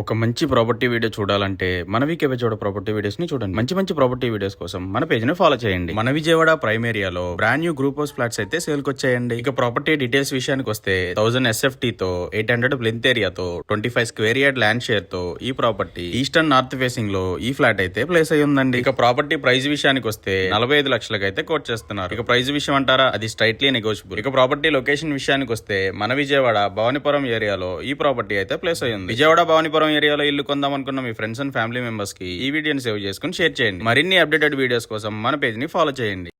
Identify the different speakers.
Speaker 1: ఒక మంచి property video చూడాలంటే మన వికేవే చూడ ప్రాపర్టీ వీడియోస్ని చూడండి. మంచి మంచి ప్రాపర్టీ వీడియోస్ కోసం మన పేజ్ని ఫాలో చేయండి. మన విజయవాడ ప్రైమ్ ఏరియాలో brand new group house flats అయితే సేల్ వచ్చాయండి. ఇక ప్రాపర్టీ డీటెయిల్స్ విషయానికి వస్తే థౌసండ్ ఎస్ఎఫ్టీ తో eight hundred plinth ఏరియాతో twenty five square yard land షేర్తో ఈ ప్రాపర్టీ ఈస్టర్న్ నార్త్ ఫేసింగ్లో ఈ ఫ్లాట్ అయితే ప్లేస్ అయి ఉందండి. ఇక ప్రాపర్టీ ప్రైస్ విషయానికి వస్తే నలభై ఐదు లక్షలకు అయితే కోట్ చేస్తున్నారు. ఇక ప్రైస్ విషయం అంటారా? అది స్ట్రైట్లీ నెగోషియబుల్ ఇక ప్రాపర్టీ లొకేషన్ విషయానికి వస్తే మన విజయవాడ భవానీపురం ఏరియాలో ఈ ప్రాపర్టీ అయితే ప్లేస్ అయ్యింది విజయవాడ భవానీపురం ఏరియాలో ఇల్లు కొందాం అనుకున్న మీ ఫ్రెండ్స్ అండ్ ఫ్యామిలీ మెంబర్స్కి ఈ వీడియోని సేవ్ చేసుకుని షేర్ చేయండి. మరిన్ని అప్డేటెడ్ వీడియోస్ కోసం మన పేజ్ని ఫాలో చేయండి.